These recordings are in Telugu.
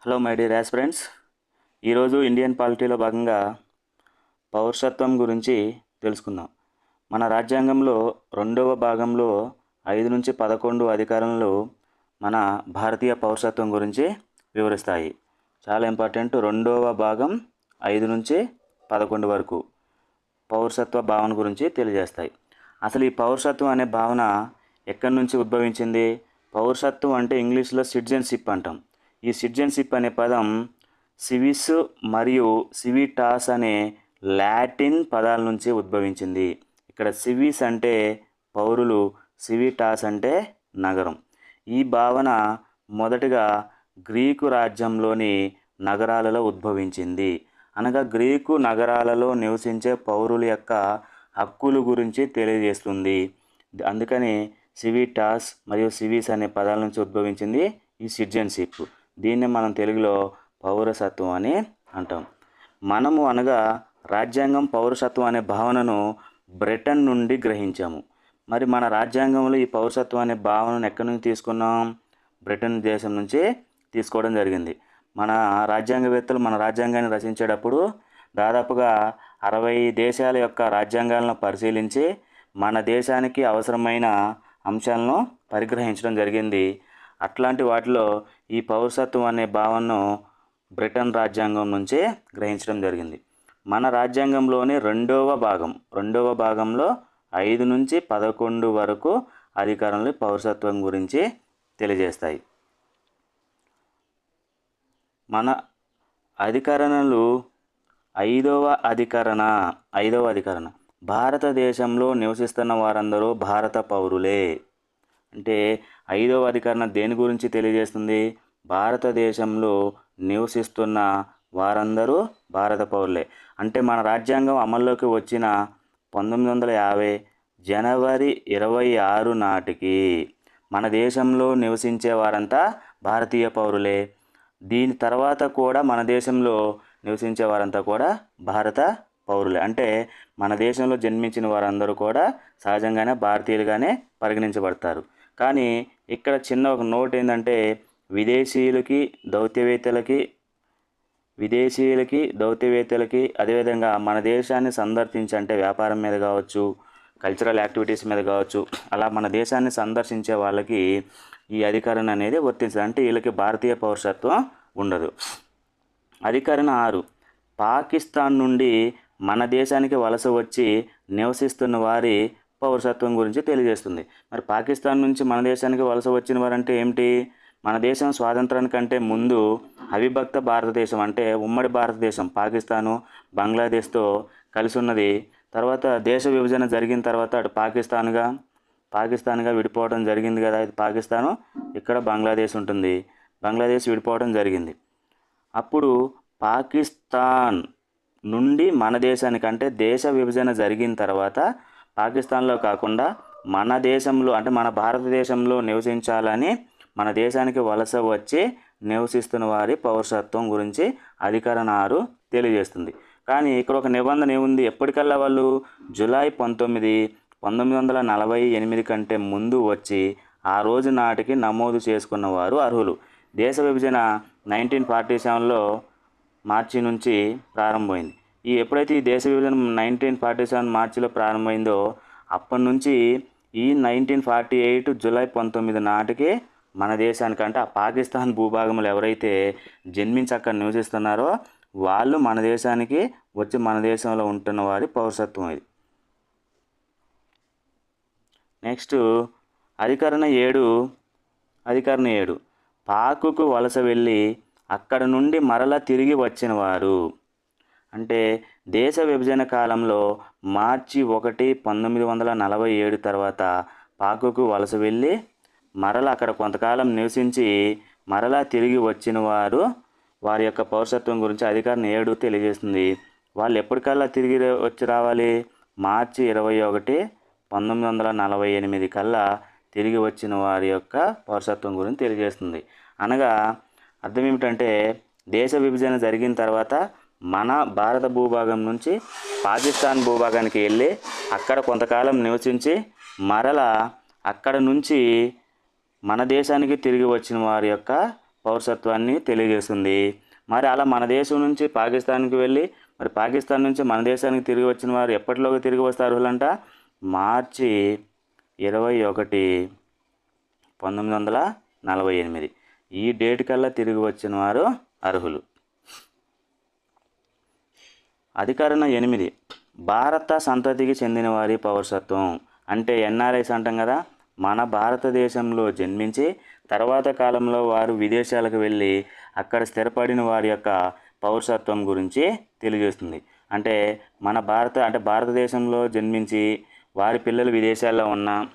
హలో మై డియర్ యాస్ ఫ్రెండ్స్ ఈరోజు ఇండియన్ పాలిటీలో భాగంగా పౌరసత్వం గురించి తెలుసుకుందాం. మన రాజ్యాంగంలో రెండవ భాగంలో ఐదు నుంచి పదకొండు అధికారంలో మన భారతీయ పౌరసత్వం గురించి వివరిస్తాయి. చాలా ఇంపార్టెంట్ రెండవ భాగం ఐదు నుంచి పదకొండు వరకు పౌరసత్వ భావన గురించి తెలియజేస్తాయి. అసలు ఈ పౌరసత్వం అనే భావన ఎక్కడి నుంచి ఉద్భవించింది? పౌరసత్వం అంటే ఇంగ్లీష్లో సిటిజన్షిప్ అంటాం. ఈ సిటిజన్షిప్ అనే పదం సివిస్ మరియు సివిటాస్ అనే లాటిన్ పదాల నుంచి ఉద్భవించింది. ఇక్కడ సివిస్ అంటే పౌరులు సివిటాస్ అంటే నగరం. ఈ భావన మొదటగా గ్రీకు రాజ్యంలోని నగరాలలో ఉద్భవించింది. అనగా గ్రీకు నగరాలలో నివసించే పౌరుల యొక్క హక్కుల గురించి తెలియజేస్తుంది. అందుకని సివిటాస్ మరియు సివిస్ అనే పదాల నుంచి ఉద్భవించింది ఈ సిటిజన్షిప్. దీన్ని మనం తెలుగులో పౌరసత్వం అని అంటాం. మనము అనగా రాజ్యాంగం పౌరసత్వం అనే భావనను బ్రిటన్ నుండి గ్రహించాము. మరి మన రాజ్యాంగంలో ఈ పౌరసత్వం అనే భావనను ఎక్కడి నుంచి తీసుకున్నాం? బ్రిటన్ దేశం నుంచి తీసుకోవడం జరిగింది. మన రాజ్యాంగవేత్తలు మన రాజ్యాంగాన్ని రచించేటప్పుడు దాదాపుగా అరవై దేశాల యొక్క రాజ్యాంగాలను పరిశీలించి మన దేశానికి అవసరమైన అంశాలను పరిగ్రహించడం జరిగింది. అట్లాంటి వాటిలో ఈ పౌరసత్వం అనే భావనను బ్రిటన్ రాజ్యాంగం నుంచే గ్రహించడం జరిగింది. మన రాజ్యాంగంలోని రెండవ భాగం రెండవ భాగంలో ఐదు నుంచి పదకొండు వరకు అధికారంలో పౌరసత్వం గురించి తెలియజేస్తాయి. మన అధికరణలు ఐదవ అధికరణ ఐదవ అధికరణ. భారతదేశంలో నివసిస్తున్న వారందరూ భారత పౌరులే. అంటే ఐదవ అధికరణ దేని గురించి తెలియజేస్తుంది? భారతదేశంలో నివసిస్తున్న వారందరూ భారత పౌరులే. అంటే మన రాజ్యాంగం అమల్లోకి వచ్చిన పంతొమ్మిది వందల యాభై జనవరి ఇరవై ఆరు నాటికి మన దేశంలో నివసించే వారంతా భారతీయ పౌరులే. దీని తర్వాత కూడా మన దేశంలో నివసించే వారంతా కూడా భారత పౌరులే. అంటే మన దేశంలో జన్మించిన వారందరూ కూడా సహజంగానే భారతీయులుగానే పరిగణించబడతారు. కానీ ఇక్కడ చిన్న ఒక నోట్ ఏంటంటే విదేశీయులకి దౌత్యవేత్తలకి విదేశీయులకి దౌత్యవేత్తలకి అదేవిధంగా మన దేశాన్ని సందర్శించి అంటే వ్యాపారం మీద కావచ్చు కల్చరల్ యాక్టివిటీస్ మీద కావచ్చు అలా మన దేశాన్ని సందర్శించే వాళ్ళకి ఈ అధికారణ అనేది వర్తించదు. అంటే వీళ్ళకి భారతీయ పౌరసత్వం ఉండదు. అధికరణ ఆరు. పాకిస్తాన్ నుండి మన దేశానికి వలస వచ్చి నివసిస్తున్న వారి పౌరసత్వం గురించి తెలియజేస్తుంది. మరి పాకిస్తాన్ నుంచి మన దేశానికి వలస వచ్చిన వారంటే ఏమిటి? మన దేశం స్వాతంత్రానికంటే ముందు అవిభక్త భారతదేశం అంటే ఉమ్మడి భారతదేశం పాకిస్తాను బంగ్లాదేశ్తో కలిసి ఉన్నది తర్వాత దేశ విభజన జరిగిన తర్వాత అటు పాకిస్తాన్గా పాకిస్తాన్గా విడిపోవడం జరిగింది కదా. ఇది పాకిస్తాను ఇక్కడ బంగ్లాదేశ్ ఉంటుంది. బంగ్లాదేశ్ విడిపోవడం జరిగింది. అప్పుడు పాకిస్తాన్ నుండి మన దేశానికి అంటే దేశ విభజన జరిగిన తర్వాత పాకిస్తాన్లో కాకుండా మన దేశంలో అంటే మన భారతదేశంలో నివసించాలని మన దేశానికి వలస వచ్చి నివసిస్తున్న వారి పౌరసత్వం గురించి అధికరణ ఆరు తెలియజేస్తుంది. కానీ ఇక్కడ ఒక నిబంధన ఏముంది? ఎప్పటికల్లా వాళ్ళు జూలై పంతొమ్మిది పంతొమ్మిది వందల నలభై ఎనిమిది కంటే ముందు వచ్చి ఆ రోజు నాటికి నమోదు చేసుకున్న వారు అర్హులు. దేశ విభజన నైన్టీన్ ఫార్టీ సెవెన్లో మార్చి నుంచి ప్రారంభమైంది. ఈ ఎప్పుడైతే ఈ దేశ విభజన నైన్టీన్ ఫార్టీ సెవెన్ మార్చిలో ప్రారంభమైందో అప్పటి నుంచి ఈ నైన్టీన్ ఫార్టీ ఎయిట్ జూలై పంతొమ్మిది నాటికి మన దేశానికి అంటే ఆ పాకిస్తాన్ భూభాగంలో ఎవరైతే జన్మించి అక్కడ నివసిస్తున్నారో వాళ్ళు మన దేశానికి వచ్చి మన దేశంలో ఉంటున్న వారి పౌరసత్వం ఇది. నెక్స్ట్ అధికరణ ఏడు అధికరణ ఏడు. పాకుకు వలస వెళ్ళి అక్కడ నుండి మరల తిరిగి వచ్చిన వారు అంటే దేశ విభజన కాలంలో మార్చి ఒకటి పంతొమ్మిది వందల నలభై ఏడు తర్వాత పాకుకు వలస వెళ్ళి మరల అక్కడ కొంతకాలం నివసించి మరలా తిరిగి వచ్చిన వారు వారి యొక్క పౌరసత్వం గురించి అధికారం ఏడు తెలియజేస్తుంది. వాళ్ళు ఎప్పటికల్లా తిరిగి వచ్చి రావాలి? మార్చి ఇరవై ఒకటి పంతొమ్మిది వందల నలభై ఎనిమిది కల్లా తిరిగి వచ్చిన వారి యొక్క పౌరసత్వం గురించి తెలియజేస్తుంది. అనగా అర్థం ఏమిటంటే దేశ విభజన జరిగిన తర్వాత మన భారత భూభాగం నుంచి పాకిస్తాన్ భూభాగానికి వెళ్ళి అక్కడ కొంతకాలం నివసించి మరలా అక్కడ నుంచి మన దేశానికి తిరిగి వచ్చిన వారి యొక్క పౌరసత్వాన్ని తెలియజేస్తుంది. మరి అలా మన దేశం నుంచి పాకిస్తాన్కి వెళ్ళి మరి పాకిస్తాన్ నుంచి మన దేశానికి తిరిగి వచ్చిన వారు ఎప్పటిలోగా తిరిగి వస్తారు అర్హులంట మార్చి ఇరవై ఒకటి పంతొమ్మిది వందల నలభై ఎనిమిది. ఈ డేట్ కల్లా తిరిగి వచ్చిన వారు అర్హులు. అధికరణ ఎనిమిది. భారత సంతతికి చెందిన వారి పౌరసత్వం. అంటే ఎన్ఆర్ఐస్ అంటాం కదా. మన భారతదేశంలో జన్మించి తర్వాత కాలంలో వారు విదేశాలకు వెళ్ళి అక్కడ స్థిరపడిన వారి యొక్క పౌరసత్వం గురించి తెలియజేస్తుంది. అంటే మన భారత అంటే భారతదేశంలో జన్మించి వారి పిల్లలు విదేశాల్లో ఉన్న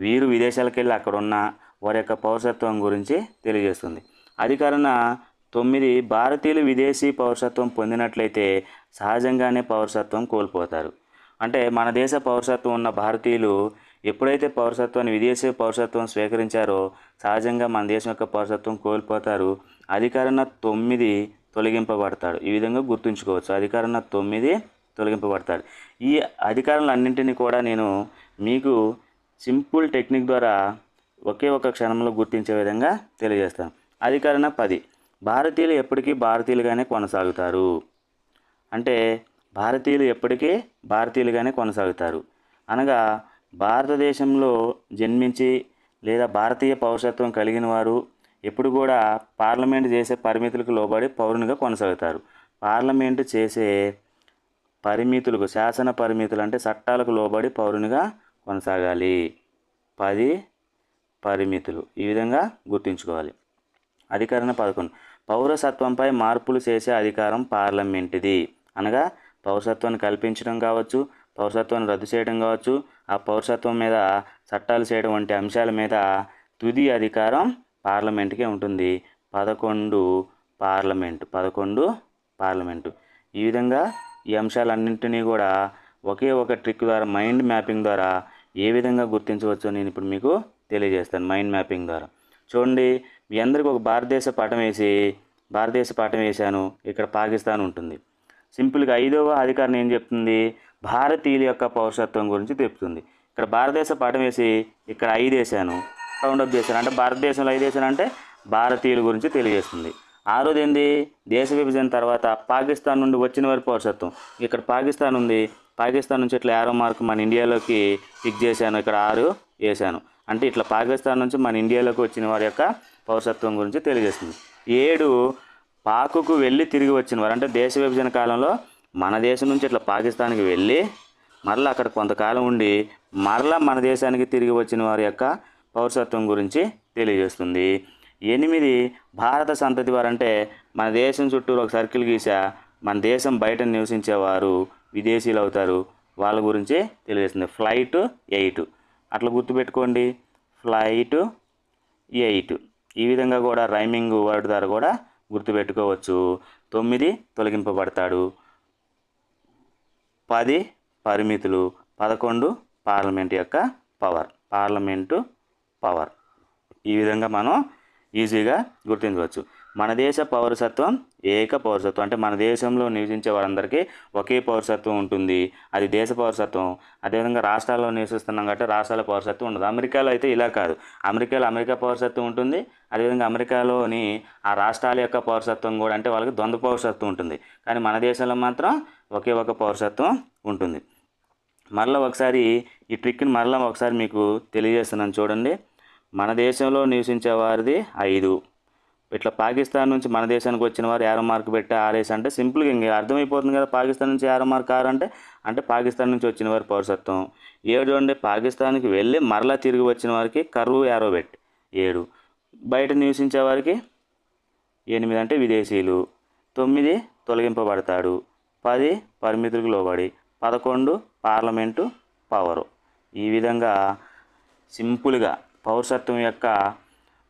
వీరు విదేశాలకు వెళ్ళి అక్కడ ఉన్న వారి యొక్క పౌరసత్వం గురించి తెలియజేస్తుంది. అధికరణ తొమ్మిది. భారతీయులు విదేశీ పౌరసత్వం పొందినట్లయితే సహజంగానే పౌరసత్వం కోల్పోతారు. అంటే మన దేశ పౌరసత్వం ఉన్న భారతీయులు ఎప్పుడైతే పౌరసత్వాన్ని విదేశీ పౌరసత్వం స్వీకరించారో సహజంగా మన దేశం యొక్క పౌరసత్వం కోల్పోతారు. అధికారణ తొమ్మిది తొలగింపబడతాడు. ఈ విధంగా గుర్తుంచుకోవచ్చు. అధికారణ తొమ్మిది తొలగింపబడతాడు. ఈ అధికారాలన్నింటినీ కూడా నేను మీకు సింపుల్ టెక్నిక్ ద్వారా ఒకే ఒక క్షణంలో గుర్తించే విధంగా తెలియజేస్తాను. అధికరణ పది. భారతీయులు ఎప్పటికీ భారతీయులుగానే కొనసాగుతారు. అంటే భారతీయులు ఎప్పటికీ భారతీయులుగానే కొనసాగుతారు. అనగా భారతదేశంలో జన్మించి లేదా భారతీయ పౌరసత్వం కలిగిన వారు ఎప్పుడు కూడా పార్లమెంట్ చేసే పరిమితులకు లోబడి పౌరునిగా కొనసాగుతారు. పార్లమెంటు చేసే పరిమితులకు శాసన పరిమితులు అంటే చట్టాలకు లోబడి పౌరునిగా కొనసాగాలి. పది పరిమితులు ఈ విధంగా గుర్తుంచుకోవాలి. అధికరణ పదకొండు. పౌరసత్వంపై మార్పులు చేసే అధికారం పార్లమెంటుది. అనగా పౌరసత్వాన్ని కల్పించడం కావచ్చు పౌరసత్వాన్ని రద్దు చేయడం కావచ్చు ఆ పౌరసత్వం మీద చట్టాలు చేయడం వంటి అంశాల మీద తుది అధికారం పార్లమెంటుకే ఉంటుంది. పదకొండు పార్లమెంటు పదకొండు పార్లమెంటు. ఈ విధంగా ఈ అంశాలన్నింటినీ కూడా ఒకే ఒక ట్రిక్ ద్వారా మైండ్ మ్యాపింగ్ ద్వారా ఏ విధంగా గుర్తించవచ్చో నేను ఇప్పుడు మీకు తెలియజేస్తాను మైండ్ మ్యాపింగ్ ద్వారా. చూడండి మీ అందరికీ ఒక భారతదేశ పటం వేసి భారతదేశ పటం వేశాను. ఇక్కడ పాకిస్తాన్ ఉంటుంది. సింపుల్గా ఐదవ అధికారం ఏం చెప్తుంది? భారతీయుల యొక్క పౌరసత్వం గురించి చెప్తుంది ఇక్కడ భారతదేశ పాఠం వేసి ఇక్కడ ఐదు వేసాను రౌండప్ చేశాను. అంటే భారతదేశంలో ఐదు వేసాను అంటే భారతీయుల గురించి తెలియజేస్తుంది. ఆరోది ఏంది? దేశ విభజన తర్వాత పాకిస్తాన్ నుండి వచ్చిన వారి పౌరసత్వం. ఇక్కడ పాకిస్తాన్ ఉంది. పాకిస్తాన్ నుంచి ఇట్లా ఆరో మార్క్ మన ఇండియాలోకి పిక్ చేశాను. ఇక్కడ ఆరు వేసాను అంటే ఇట్లా పాకిస్తాన్ నుంచి మన ఇండియాలోకి వచ్చిన వారి యొక్క పౌరసత్వం గురించి తెలియజేస్తుంది. ఏడు పాకుకు వెళ్ళి తిరిగి వచ్చిన వారు అంటే దేశ విభజన కాలంలో మన దేశం నుంచి ఇట్లా పాకిస్తాన్కి వెళ్ళి మరలా అక్కడ కొంతకాలం ఉండి మరలా మన దేశానికి తిరిగి వచ్చిన వారి యొక్క పౌరసత్వం గురించి తెలియజేస్తుంది. ఎనిమిది భారత సంతతి వారు అంటే మన దేశం చుట్టూరు ఒక సర్కిల్ గీసా మన దేశం బయట నివసించేవారు విదేశీయులు అవుతారు. వాళ్ళ గురించి తెలియజేస్తుంది. Flight eight. అట్లా గుర్తుపెట్టుకోండి. Flight eight. ఈ విధంగా కూడా రైమింగ్ వర్డ్ ద్వారా కూడా గుర్తుపెట్టుకోవచ్చు. తొమ్మిది తొలగింపబడతాడు. పది పరిమితులు. పదకొండు పార్లమెంట్ యొక్క పవర్. Parliament power. ఈ విధంగా మనం ఈజీగా గుర్తించవచ్చు. మన దేశ పౌరసత్వం ఏక పౌరసత్వం. అంటే మన దేశంలో నివసించే వారందరికీ ఒకే పౌరసత్వం ఉంటుంది. అది దేశ పౌరసత్వం. అదేవిధంగా రాష్ట్రాల్లో నివసిస్తున్నాం కాబట్టి రాష్ట్రాల పౌరసత్వం ఉండదు. అమెరికాలో అయితే ఇలా కాదు. అమెరికాలో అమెరికా పౌరసత్వం ఉంటుంది. అదేవిధంగా అమెరికాలోని ఆ రాష్ట్రాల యొక్క పౌరసత్వం కూడా అంటే వాళ్ళకి ద్వంద్వ పౌరసత్వం ఉంటుంది. కానీ మన దేశంలో మాత్రం ఒకే ఒక పౌరసత్వం ఉంటుంది. మరలా ఒకసారి ఈ ట్రిక్ని మరలా ఒకసారి మీకు తెలియజేస్తున్నాను చూడండి. మన దేశంలో నివసించే వారిది ఐదు. ఇట్లా పాకిస్తాన్ నుంచి మన దేశానికి వచ్చిన వారు యారో మార్క్ పెట్టి ఆరేసి అంటే సింపుల్గా ఇంక అర్థమైపోతుంది కదా పాకిస్తాన్ నుంచి యారో మార్క్ ఆరు అంటే అంటే పాకిస్తాన్ నుంచి వచ్చిన వారి పౌరసత్వం. ఏడు అంటే పాకిస్తాన్కి వెళ్ళి మరలా తిరిగి వచ్చిన వారికి కరువు యారో పెట్టి. ఏడు. బయట నివసించే వారికి ఎనిమిది అంటే విదేశీయులు. తొమ్మిది తొలగింపబడతాడు. పది పరిమితులకు లోబడి. పదకొండు పార్లమెంటు పవరు. ఈ విధంగా సింపుల్గా పౌరసత్వం యొక్క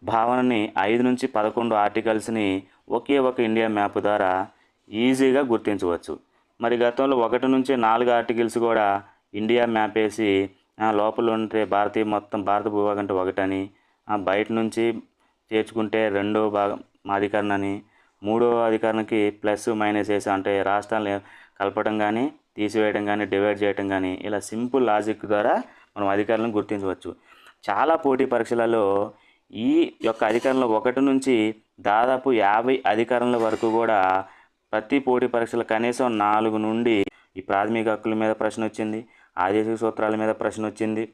భావనని ఐదు నుంచి పదకొండు ఆర్టికల్స్ని ఒకే ఒక ఇండియా మ్యాప్ ద్వారా ఈజీగా గుర్తించవచ్చు. మరి గతంలో ఒకటి నుంచి నాలుగు ఆర్టికల్స్ కూడా ఇండియా మ్యాప్ వేసి లోపల ఉంటే భారతీయ మొత్తం భారత భూభాగం అంటే ఒకటని బయట నుంచి చేర్చుకుంటే రెండో భాగం అధికరణ అని మూడో అధికరణకి ప్లస్ మైనస్ వేసి అంటే రాష్ట్రాలను కలపడం కానీ తీసివేయడం కానీ డివైడ్ చేయడం కానీ ఇలా సింపుల్ లాజిక్ ద్వారా మనం అధికారులను గుర్తించవచ్చు. చాలా పోటీ పరీక్షలలో ఈ యొక్క అధికారంలో ఒకటి నుంచి దాదాపు యాభై అధికారుల వరకు కూడా ప్రతి పోటీ పరీక్షలు కనీసం నాలుగు నుండి ఈ ప్రాథమిక హక్కుల మీద ప్రశ్న వచ్చింది ఆదేశిక సూత్రాల మీద ప్రశ్న వచ్చింది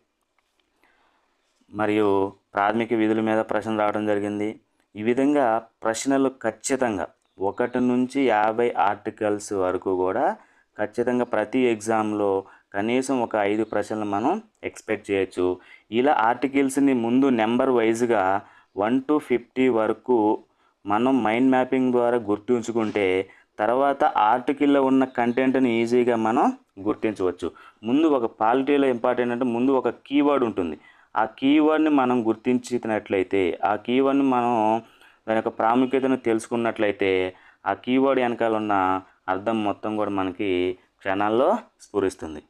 మరియు ప్రాథమిక విధుల మీద ప్రశ్న రావడం జరిగింది. ఈ విధంగా ప్రశ్నలు ఖచ్చితంగా ఒకటి నుంచి యాభై ఆర్టికల్స్ వరకు కూడా ఖచ్చితంగా ప్రతి ఎగ్జామ్లో కనీసం ఒక ఐదు ప్రశ్నలు మనం ఎక్స్పెక్ట్ చేయొచ్చు. ఇలా ఆర్టికల్స్ని ముందు నెంబర్ వైజ్గా వన్ టు ఫిఫ్టీ వరకు మనం మైండ్ మ్యాపింగ్ ద్వారా గుర్తుంచుకుంటే తర్వాత ఆర్టికల్లో ఉన్న కంటెంట్ని ఈజీగా మనం గుర్తించవచ్చు. ముందు ఒక పాలిటీలో ఇంపార్టెంట్ అంటే ముందు ఒక కీవర్డ్ ఉంటుంది. ఆ కీవర్డ్ని మనం గుర్తించినట్లయితే ఆ కీవర్డ్ని మనం దాని యొక్క ప్రాముఖ్యతను తెలుసుకున్నట్లయితే ఆ కీవర్డ్ వెనకాల ఉన్న అర్థం మొత్తం కూడా మనకి క్షణాల్లో స్ఫురిస్తుంది.